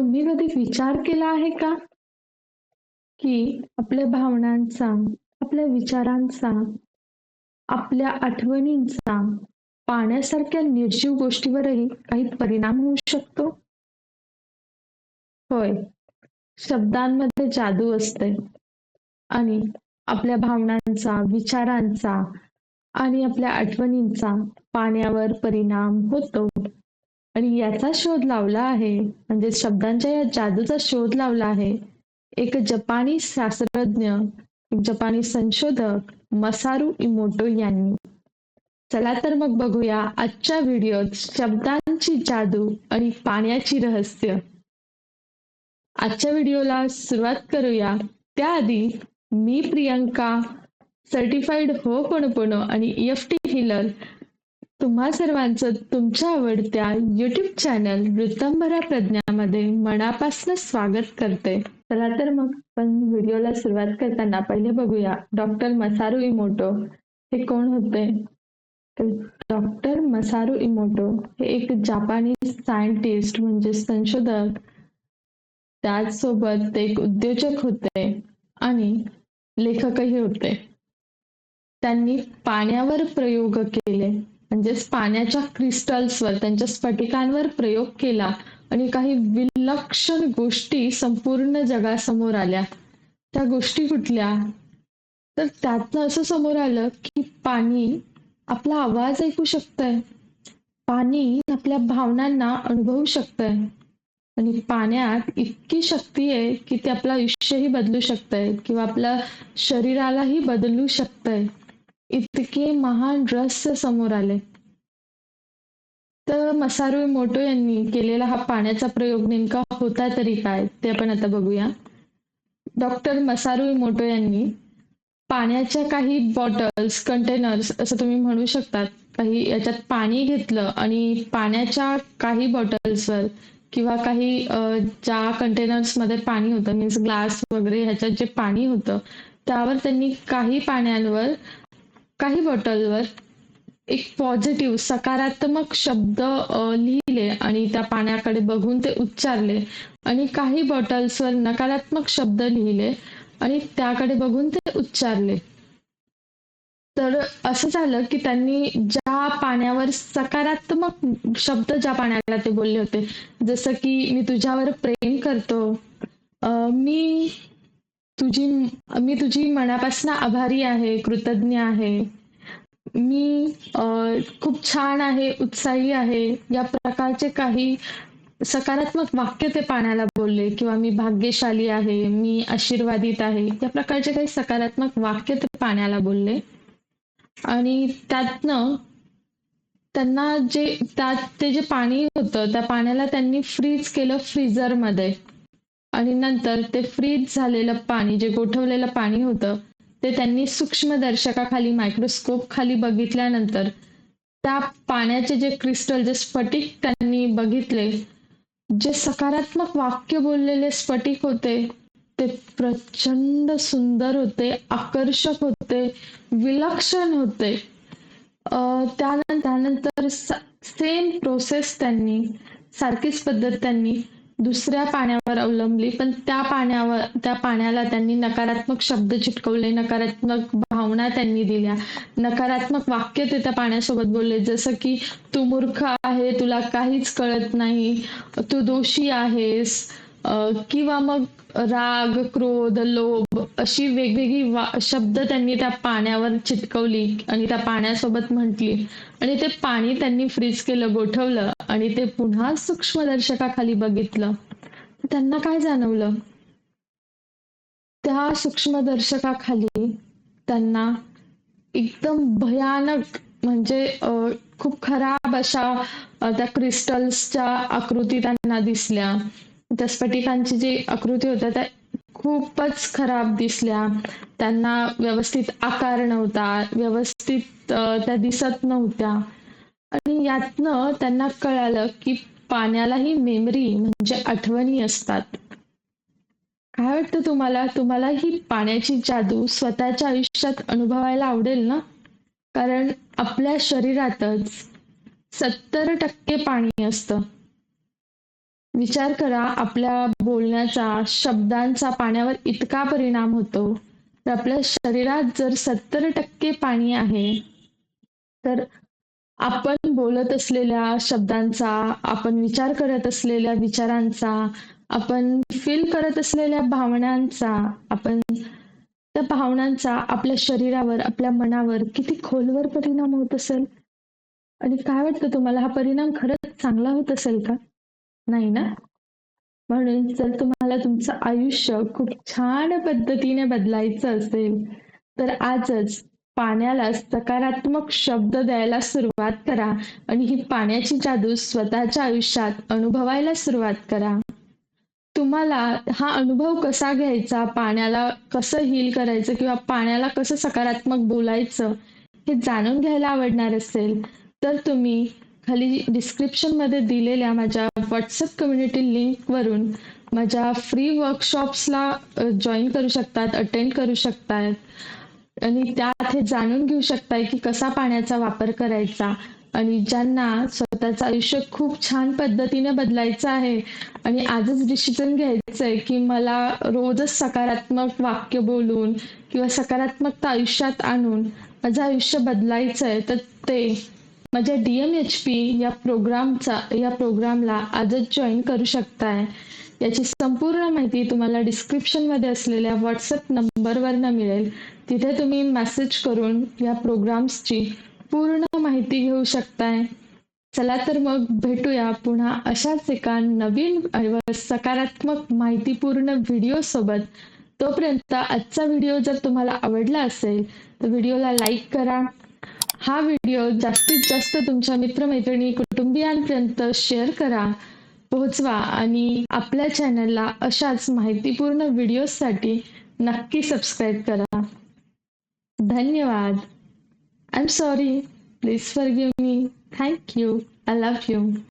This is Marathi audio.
तुम्ही कधी विचार केला आहे का की आपल्या भावनांचा, आपल्या विचारांचा, आपल्या आठवणींचा पाण्यासारख्या निर्जीव गोष्टीवरही काही परिणाम होऊ शकतो? होय, शब्दांमध्ये जादू असते आणि आपल्या भावनांचा, विचारांचा आणि आपल्या आठवणींचा पाण्यावर परिणाम होतो. आणि याचा शोध लावला आहे. म्हणजे शब्दांच्या या जादूचा शोध लावला आहे. एक जपानी शास्त्रज्ञ जपानी संशोधक मसारू इमोटो यांनी. चला तर मग बघूया आजच्या व्हिडिओत शब्दांची जादू आणि पाण्याची रहस्य. आजच्या व्हिडिओला सुरुवात करूया. त्याआधी मी प्रियंका सर्टिफाईड हो पण आणि एफ टी हिलर तुम्हा सर्वांचं तुमच्या आवडत्या युट्यूब चॅनल ऋतंभरा प्रज्ञामध्ये मनापासून स्वागत करते. चला तर मग पण व्हिडिओला सुरुवात करताना पहिले बघूया डॉक्टर मसारू इमोटो. हे कोण होते? डॉक्टर मसारू इमोटो हे एक जापानी सायंटिस्ट म्हणजे संशोधक. त्याचसोबत ते एक उद्योजक होते आणि लेखकही होते. त्यांनी पाण्यावर प्रयोग केले. म्हणजेच पाण्याच्या क्रिस्टल्सवर त्यांच्या स्फटिकांवर प्रयोग केला आणि काही विलक्षण गोष्टी संपूर्ण जगासमोर आल्या. त्या गोष्टी कुठल्या? तर त्यातनं असं समोर आलं की पाणी आपला आवाज ऐकू शकतंय. पाणी आपल्या भावनांना अनुभवू शकतंय. आणि पाण्यात इतकी शक्ती आहे की ते आपलं आयुष्यही बदलू शकतंय किंवा आपल्या शरीरालाही बदलू शकतंय. इतके महान रहस्य समोर आले. तर मसारू मोटो यांनी केलेला हा पाण्याचा प्रयोग नेमका होता तरी काय ते आपण आता बघूया. डॉक्टर मसारू मोटो यांनी पाण्याच्या काही बॉटल्स कंटेनर्स असं तुम्ही म्हणू शकतात काही याच्यात पाणी घेतलं आणि पाण्याच्या काही बॉटल्सवर किंवा काही ज्या कंटेनर्समध्ये पाणी होतं मीन्स ग्लास वगैरे ह्याच्यात जे पाणी होतं त्यावर त्यांनी काही पाण्यांवर काही बॉटलवर एक पॉझिटिव्ह सकारात्मक शब्द लिहिले आणि त्या पाण्याकडे बघून ते उच्चारले. आणि काही बॉटल्सवर नकारात्मक शब्द लिहिले आणि त्याकडे बघून ते उच्चारले. तर असं झालं की त्यांनी ज्या पाण्यावर सकारात्मक शब्द ज्या पाण्याला ते बोलले होते जसं की मी तुझ्यावर प्रेम करतो मी तुझी मी तुझी मनापासून आभारी आहे कृतज्ञ आहे. मी खूप छान आहे उत्साही आहे. या प्रकारचे काही सकारात्मक वाक्य ते पाण्याला बोलले किंवा मी भाग्यशाली आहे मी आशीर्वादित आहे. या प्रकारचे काही सकारात्मक वाक्य ते पाण्याला बोलले. आणि त्यातनं त्यांना जे त्यात ते जे पाणी होतं त्या पाण्याला त्यांनी फ्रीज केलं फ्रीजरमध्ये आणि नंतर ते फ्रीज झालेलं पाणी जे गोठवलेलं पाणी होतं ते त्यांनी सूक्ष्मदर्शकाखाली मायक्रोस्कोप खाली बघितल्यानंतर त्या पाण्याचे जे क्रिस्टल जे स्फटिक त्यांनी बघितले जे सकारात्मक वाक्य बोललेले स्फटिक होते ते प्रचंड सुंदर होते आकर्षक होते विलक्षण होते. त्यानंतर त्यानंतर सेम प्रोसेस त्यांनी सारखीच पद्धत त्यांनी दुसऱ्या पाण्यावर अवलंबली पण त्या पाण्यावर त्या पाण्याला त्यांनी नकारात्मक शब्द चिटकवले नकारात्मक भावना त्यांनी दिल्या. नकारात्मक वाक्य ते त्या पाण्यासोबत बोलले जसं की तू मूर्ख आहे तुला काहीच कळत नाही. तू दोषी आहेस. किंवा मग राग क्रोध लोभ अशी वेगवेगळी शब्द त्यांनी त्या पाण्यावर चिटकवली आणि त्या पाण्यासोबत म्हटली. आणि ते पाणी त्यांनी फ्रीज केलं गोठवलं आणि ते पुन्हा सूक्ष्मदर्शकाखाली बघितलं. त्यांना काय जाणवलं? त्या सूक्ष्मदर्शकाखाली त्यांना एकदम भयानक म्हणजे खूप खराब अशा त्या क्रिस्टल्सच्या आकृती त्यांना दिसल्या. त्या स्फटिकांची जी आकृती होत्या त्या खूपच खराब दिसल्या. त्यांना व्यवस्थित आकार नव्हता व्यवस्थित त्या दिसत नव्हत्या. आणि यातनं त्यांना कळालं की पाण्यालाही मेमरी म्हणजे आठवणी असतात. काय वाटतं तुम्हाला? तुम्हाला ही पाण्याची जादू स्वतःच्या आयुष्यात अनुभवायला आवडेल ना? कारण आपल्या शरीरातच सत्तर टक्के पाणी असतं. विचार करा आपल्या बोलण्याचा, शब्दांचा पाण्यावर इतका परिणाम होतो. तर आपल्या शरीरात जर 70% पाणी आहे, तर आपण बोलत असलेल्या शब्दांचा, आपण विचार करत असलेल्या विचारांचा, आपण फील करत असलेल्या भावनांचा, आपण त्या भावनांचा आपल्या शरीरावर, आपल्या मनावर किती खोलवर परिणाम होत असेल? आणि काय वाटतं तुम्हाला हा परिणाम खरंच चांगला होत असेल का? नाही ना? म्हणून जर तुम्हाला तुमचं आयुष्य खूप छान पद्धतीने बदलायचं असेल, तर आजच पाण्याला सकारात्मक शब्द द्यायला सुरुवात करा आणि ही पाण्याची जादू स्वतःच्या आयुष्यात अनुभवायला सुरुवात करा. तुम्हाला हा अनुभव कसा घ्यायचा, पाण्याला कसं हील करायचं किंवा पाण्याला कसं सकारात्मक बोलायचं, हे जाणून घ्यायला आवडणार असेल, तर तुम्ही खाली डिस्क्रिप्शनमध्ये दिलेल्या माझ्या व्हॉट्सअप कम्युनिटी लिंकवरून माझ्या फ्री वर्कशॉप्सला जॉईन जॉइन करू शकतात, अटेंड करू शकतात. आणि त्यात हे जाणून घेऊ शकताय की कसा पाण्याचा वापर करायचा आणि ज्यांना स्वतःचं आयुष्य खूप छान पद्धतीने बदलायचं आहे आणि आजच डिसिजन घ्यायचं आहे की मला रोजच सकारात्मक वाक्य बोलून किंवा सकारात्मकता आयुष्यात आणून माझं आयुष्य बदलायचं आहे, तर ते माझ्या डी-एम-एच-पी या प्रोग्रामचा या प्रोग्रामला आजच जॉईन करू शकताय. याची संपूर्ण माहिती तुम्हाला डिस्क्रिप्शनमध्ये असलेल्या व्हॉट्सअप नंबरवरनं मिळेल. तिथे तुम्ही मेसेज करून या प्रोग्राम्सची पूर्ण माहिती घेऊ शकताय. चला तर मग भेटूया पुन्हा अशाच एका नवीन व सकारात्मक माहितीपूर्ण व्हिडिओ सोबत तोपर्यंत आजचा व्हिडिओ जर तुम्हाला आवडला असेल, तर व्हिडिओला लाईक करा. हा व्हिडिओ जास्तीत जास्त तुमच्या मित्रमैत्रिणी कुटुंबियांपर्यंत शेअर करा, पोहोचवा आणि आपल्या चॅनलला अशाच माहितीपूर्ण व्हिडिओजसाठी नक्की सबस्क्राईब करा. धन्यवाद. I am sorry. Please forgive me. Thank you. I love you.